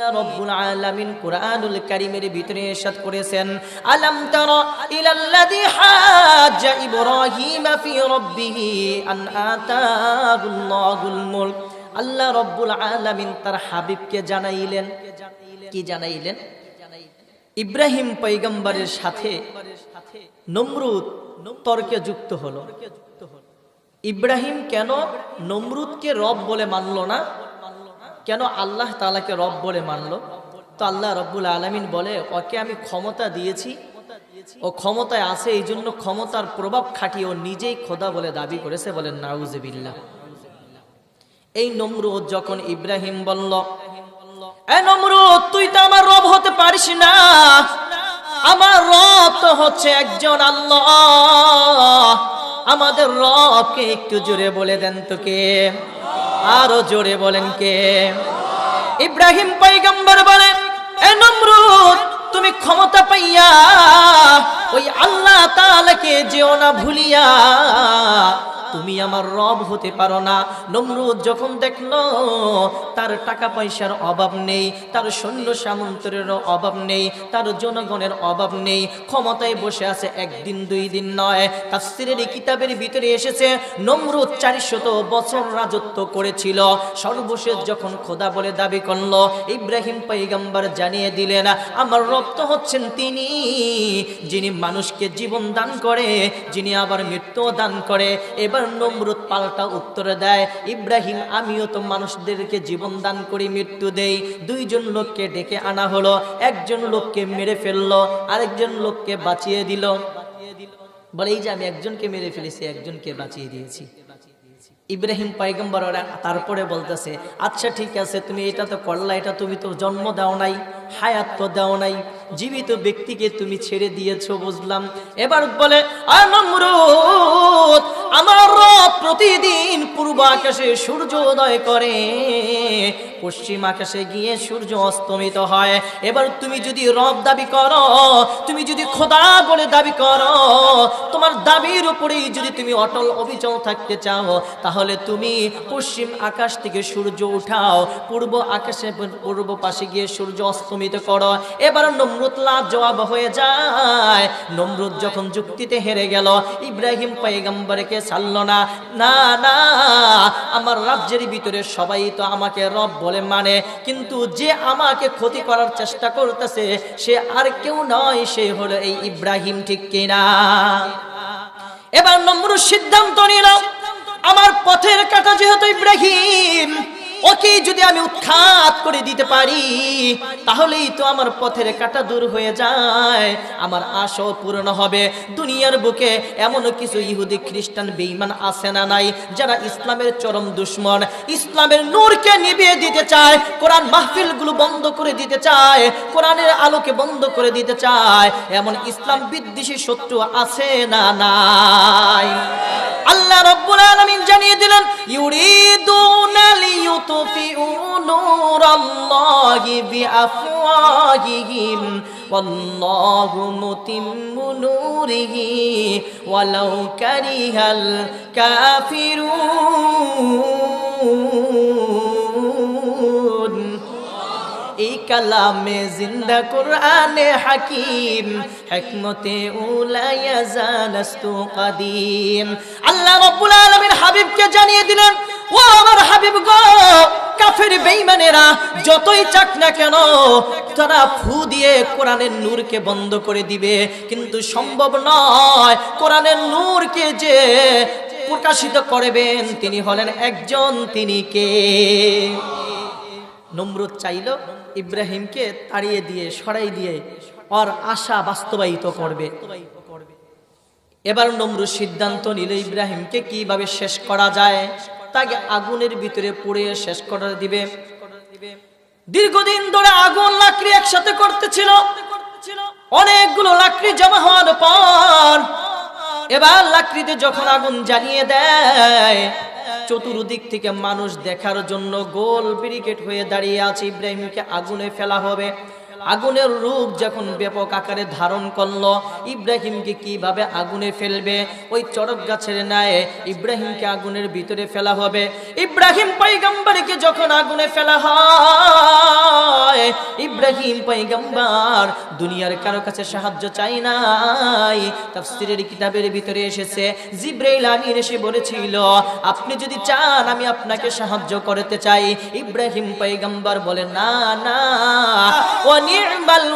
রব্বুল আলামিন কুরআনুল কারীমের ভিতরে ইরশাদ করেছেন, আলাম তারা ইলাল্লাযী হাজ্জা ইব্রাহিম ফি রাব্বিহি আন আতাহুল্লাহুল মুলক। আল্লাহ রব্বুল আলামিন তার হাবিবকে জানাইলেন। কি জানাইলেন? ইব্রাহিম পয়গম্বরের সাথে নমরুদ তর্কে যুক্ত হলো। ইব্রাহিম কেন নমরুদকে রব বলে মানলো না? কেন আল্লাহ তালাকে রব বলে মানলো? তো আল্লাহ রব্বুল আলমিন বলে, ওকে আমি ক্ষমতা দিয়েছি। ও ক্ষমতায় আছে এই জন্য ক্ষমতার প্রভাব খাটিয়ে ও নিজেই খোদা বলে দাবি করেছে বলেন নাউজবিল্লা এই নমরুদ যখন ইব্রাহিম বলল, এ নমরুদ, তুই তো আমার রব হতে পারিস না। আমার রব তো হচ্ছে একজন আল্লাহ। আমাদের রবকে একটু জোরে বলে দেন তো কে আরও জোরে বলেন কে? ইব্রাহিম পাইগম্বর বলেন এ নমরুদ, তুমি ক্ষমতা পাইয়া ওই আল্লাহ তালকে যেও না ভুলিয়া। তুমি আমার রব হতে পারো না। নমরুদ যখন দেখল, তার টাকা পয়সার অভাব নেই, তার সৈন্য সামন্তরের অভাব নেই, তার জনগণের অভাব নেই, ক্ষমতায় বসে আছে একদিন দুই দিন নয়। তাফসিরের কিতাবের ভিতরে এসেছে, নমরুদ চারিশত বছর রাজত্ব করেছিল। সর্বশেষ যখন খোদা বলে দাবি করল, ইব্রাহিম পাইগাম্বার জানিয়ে দিলেন, আমার রব তো হচ্ছেন তিনি, যিনি মানুষকে জীবন দান করে, যিনি আবার মৃত্যু দান করে। এবার নমরুদ পাল্টা উত্তর দেয়। ইব্রাহিম, আমিও তো মানুষদেরকে জীবন দান করি, মৃত্যু দেই। দুইজন লোককে ডেকে আনা হলো, একজন লোককে মেরে ফেলল, আরেকজন লোককে বাঁচিয়ে দিল। বলে, এই যে আমি একজনকে মেরে ফেলেছি, একজনকে বাঁচিয়ে দিয়েছি। ইব্রাহিম পাইগম্বর তারপরে বলতেছে আচ্ছা ঠিক আছে, তুমি এটা তো করলা, এটা তুমি তো জন্ম দাও নাই। হায়াত তো দাও নাই, জীবিত ব্যক্তিকে তুমি ছেড়ে দিয়েছ বুঝলাম। এবার বলে আমার প্রতিদিন পূর্ব আকাশে সূর্য উদয় করে, পশ্চিম আকাশে গিয়ে সূর্য অস্তমিত হয়। এবার তুমি যদি রব দাবি করো, তুমি যদি খোদা বলে দাবি করো, তোমার দাবির উপরেই যদি তুমি অটল অবিচল থাকতে চাও, তাহলে তুমি পশ্চিম আকাশ থেকে সূর্য উঠাও, পূর্ব আকাশে পূর্ব পাশে গিয়ে সূর্য অস্তমিত করো এবার নমরুদ লাভ জবাব হয়ে যায়। নমরুদ যখন যুক্তিতে হেরে গেল, ইব্রাহিম পয়গম্বরকে ছাড়ল না। না না, আমার রাজ্যের ভিতরে সবাই তো আমাকে রব বলে মানে। কিন্তু যে আমাকে ক্ষতি করার চেষ্টা করতেছে, সে আর কেউ নয়, সে হলো এই ইব্রাহিম, ঠিক কিনা? এবার নমরুদ সিদ্ধান্ত নিল, আমার পথের কাটা যেহেতু ইব্রাহিম ওকে যদি আমি উৎখাত করে দিতে পারি, তাহলেই তো আমার পথের কাটা দূর হয়ে যায়, আমার আশাও পূরণ হবে। দুনিয়ার বুকে এমন কিছু ইহুদি খ্রিস্টান বেঈমান আছে না নাই, যারা ইসলামের চরম দুশ্মন। ইসলামের নূরকে নিভিয়ে দিতে চায়, কোরআন মাহফিলগুলো বন্ধ করে দিতে চায়, কোরআনের আলোকে বন্ধ করে দিতে চায়, এমন ইসলাম বিদ্বেষী শত্রু আছে না নাই? আল্লাহ রব্বুল আলামিন জানিয়ে দিলেন ইউরিদুনা লিইউতফিউ নূরাল্লাহি বিআফওয়াহিহিম ওয়াল্লাহু মুতিম্মু নূরিহি ওয়ালাউ কারিহাল কাফিরুন এই কালামে জিন্দা কোরআনে হাকিম, হিকমতে উলায়া জানাস্তু কাদিম। আল্লাহ রাব্বুল আলামিন হাবিবকে জানিয়ে দিলেন, ও আমার হাবিব গো, কাফের বেঈমানেরা, যতই চাক না কেন, তারা ফু দিয়ে কোরআনের নূরকে বন্ধ করে দিবে। কিন্তু সম্ভব নয়, কোরআনের নূরকে যে প্রকাশিত করবেন, তিনি হলেন একজন, তিনি কে? নমরুদ চাইল, ইব্রাহিমকে তাড়িয়ে দিয়ে, সরাই দিয়ে ওর আশা বাস্তবায়িত করবে। এবার নমরুদ সিদ্ধান্ত নিল ইব্রাহিমকে কীভাবে শেষ করা যায় তাকে আগুনের ভিতরে পুড়ে শেষ করা দিবে। দীর্ঘদিন ধরে আগুন লাকড়ি একসাথে করতেছিল, অনেকগুলো লাকড়ি জমা হওয়ার পর, এবার লাকড়িতে যখন আগুন জ্বালিয়ে দেয় চতুর্দিক থেকে মানুষ দেখার জন্য গোল ব্রিকেট হয়ে দাঁড়িয়ে আছে। ইব্রাহিমকে আগুনে ফেলা হবে। আগুনের রূপ যখন ব্যাপক আকারে ধারণ করল, ইব্রাহিমকে কীভাবে আগুনে ফেলবে? ওই চড়ক গাছের ন্যায় ইব্রাহিমকে আগুনের ভিতরে ফেলা হবে। ইব্রাহিম পাইগাম্বারকে যখন আগুনে ফেলা হয়, ইব্রাহিম পয়গম্বর দুনিয়ার কারও কাছে সাহায্য চাই নাই। তাফসিরের কিতাবের ভিতরে এসেছে, জিব্রাইল আমিন এসে বলেছিল, আপনি যদি চান আমি আপনাকে সাহায্য করতে চাই। ইব্রাহিম পয়গম্বর বলে, না না।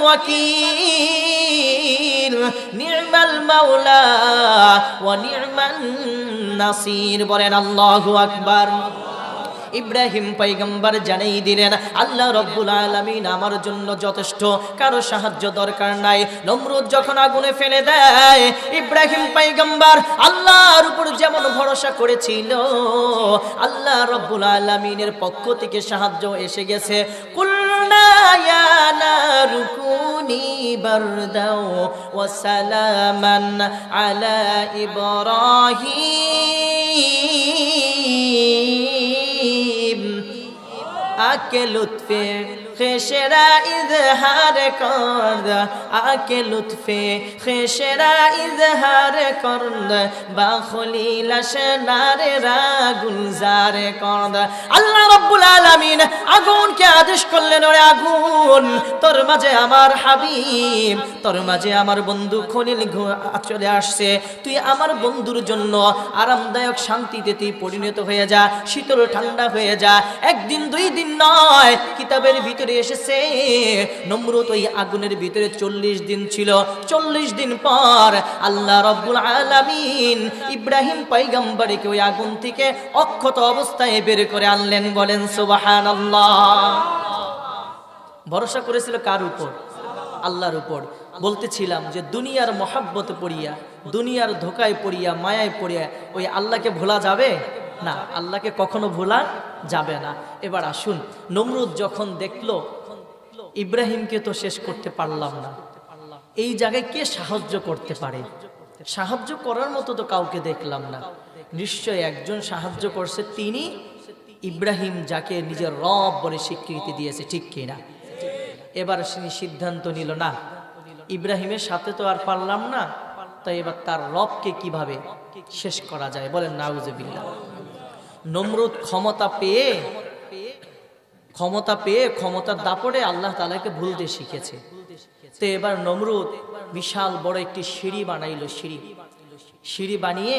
ওয়াকিল, নির্মাল মাওলা ও নির্মাল নাসির বলেন আল্লাহু আকবার। ইব্রাহিম পৈগম্বর জানাই দিলেন, আল্লাহ রব্বুল আলমিন আমার জন্য যথেষ্ট, কারও সাহায্য দরকার নাই। নমরুদ যখন আগুনে ফেলে দেয়, ইব্রাহিম পৈগম্বর আল্লাহর উপর যেমন ভরসা করেছিল, আল্লাহ রব্বুল আলমিনের পক্ষ থেকে সাহায্য এসে গেছে। কুল্লা قلنا يا نار كوني بردا وسلاما على إبراهيم. আকে লুৎফে, খেসেরা ইজহার কর আকে লুৎফে, খেসেরা ইজহার কর বা খলিল নারে রাগুলজার কর আল্লাহ রাব্বুল আলামিন আগুনকে আদেশ করলেন, ওরে আগুন, তোর মাঝে আমার হাবিব, তোর মাঝে আমার বন্ধু খলিল চলে আসছে। তুই আমার বন্ধুর জন্য আরামদায়ক শান্তিতে তুই পরিণত হয়ে যা, শীতল ঠান্ডা হয়ে যা। একদিন দুই দিন নয়, কিতাবের ভিতরে এসেছে ওই আগুনের ভিতরে চল্লিশ দিন ছিল। চল্লিশ দিন পর আল্লাহ রব্বুল ইব্রাহিম পৈগম্বরকে ওই আগুন থেকে অক্ষত অবস্থায় বের করে আনলেন, বলেন, সুবহানাল্লাহ। ভরসা করেছিল কার উপর? আল্লাহর উপর। বলতেছিলাম যে, দুনিয়ার মহাব্বত পড়িয়া, দুনিয়ার ধোকায় পড়িয়া, মায়ায় পড়িয়া ওই আল্লাহকে ভোলা যাবে? না, আল্লাহকে কখনো ভোলা যাবে না। এবার আসুন, নমরুদ যখন দেখল, ইব্রাহিমকে তো শেষ করতে পারলাম না। এই জায়গায় কে সাহায্য করতে পারে? সাহায্য করার মতো তো কাউকে দেখলাম না। নিশ্চয় একজন সাহায্য করছে তিনি ইব্রাহিম, যাকে নিজের রব বলে স্বীকৃতি দিয়েছে, ঠিক কিনা? এবার তিনি সিদ্ধান্ত নিল, না, ইব্রাহিমের সাথে তো আর পারলাম না তাই এবার তার রবকে কীভাবে শেষ করা যায়? বলেন নাউজবিল্লা নমরুদ ক্ষমতা পেয়ে ক্ষমতা পেয়ে, ক্ষমতার দাপড়ে আল্লাহ তালাকে ভুলতে শিখেছে তো এবার নমরুদ বিশাল বড় একটি সিঁড়ি বানাইলো, সিঁড়ি। সিঁড়ি বানিয়ে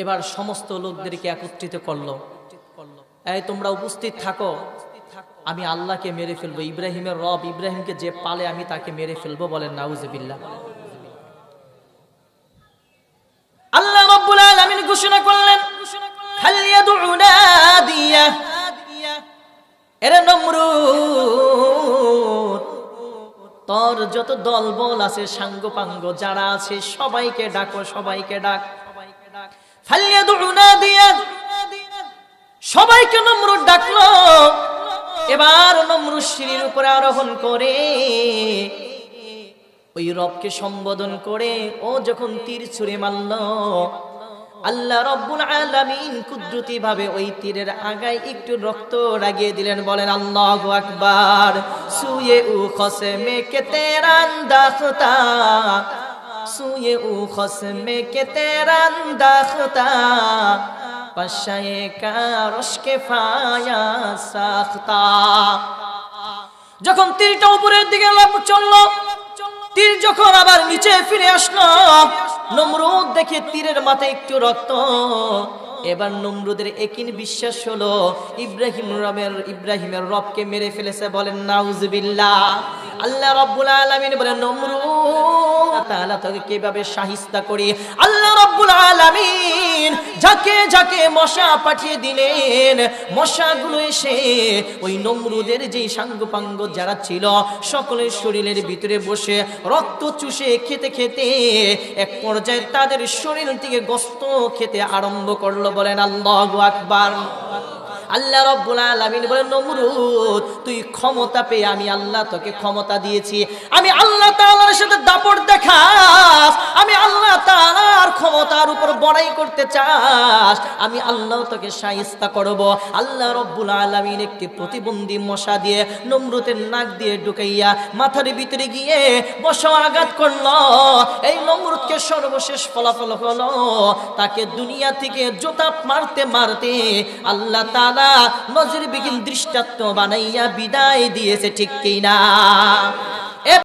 এবার সমস্ত লোকদেরকে একত্রিত করল। এই তোমরা উপস্থিত থাকো, আমি আল্লাহকে মেরে ফেলব, ইব্রাহিমের রব ইব্রাহিমকে যে পালে আমি তাকে মেরে ফেলব বলেন, নাউজবিল্লাহ। আল্লাহ রব্বুল আলামিন ঘোষণা করলেন এরে নমরুদ, তোর যত দলবল আছে সাঙ্গ পাঙ্গ যারা আছে, সবাইকে ডাকো, সবাইকে ডাক। হাল ইয়াদউ নাদিয়া সবাইকে নমরুদ ডাকলো। এবার নমরুদ সিঁড়ির উপরে আরোহণ করে, ওই রবকে সম্বোধন করে, ও যখন তীর ছুঁড়ে মারল আল্লাহ রব্বুল আলামিন কুদরতি ভাবে ওই তীরের আগায় একটু রক্ত লাগিয়ে দিলেন, বলেন, আল্লাহ আকবার, সুয়ে উ খসে মে কে তেরান দাখতা সুয়ে উ খসে মে কে তেরান দাখতা পশায়ে কা রশকে ফায়া সাখতা। যখন তীরটা উপরের দিকে চলল তীর যখন আবার নিচে ফিরে আসলো, নমরুদ দেখে তীরের মাথায় একটু রক্ত। এবার নমরুদের একিন বিশ্বাস হলো, ইব্রাহিম রবের ইব্রাহিমের রবকে মেরে ফেলেছে বলেন নাউজবিল্লাহ। আল্লাহ রব্বুল আলামিন বলেন, নমরুদ তাআলা তোকে কীভাবে শাহিস্তা করি? আল্লাহ রব্বুল আলামিন যাকে যাকে মশা পাঠিয়ে দিলেন। মশাগুলো এসে ওই নমরুদের যেই সাঙ্গপাঙ্গ যারা ছিল, সকলের শরীরের ভিতরে বসে রক্ত চুষে খেতে খেতে এক পর্যায়ে তাদের শরীর থেকে গস্ত খেতে আরম্ভ করল বলেন আল্লাহু আকবার। আল্লাহ রব্বুল আলামিন বলেন, নমরুদ, তুই ক্ষমতা পেয়ে আমি আল্লাহ তোকে ক্ষমতা দিয়েছি। আমি আল্লাহ তাআলার সাথে দাপট দেখাস। আমি আল্লাহ তাআলার ক্ষমতার উপর বড়াই করতে চাস। আমি আল্লাহ তোকে শাইস্তা করব। আল্লাহ রব্বুল আলামিন একটি প্রতিবন্ধী মশা দিয়ে নমরুদের নাক দিয়ে ঢুকাইয়া মাথার ভিতরে গিয়ে বসা আঘাত করল। এই নমরুদকে সর্বশেষ ফলাফল হলো, তাকে দুনিয়া থেকে জোতা মারতে মারতে আল্লাহ তাআলা তাআলা নজির বিগিন দৃষ্টান্ত বানাইয়া বিদায় দিয়েছে ঠিক কিনা?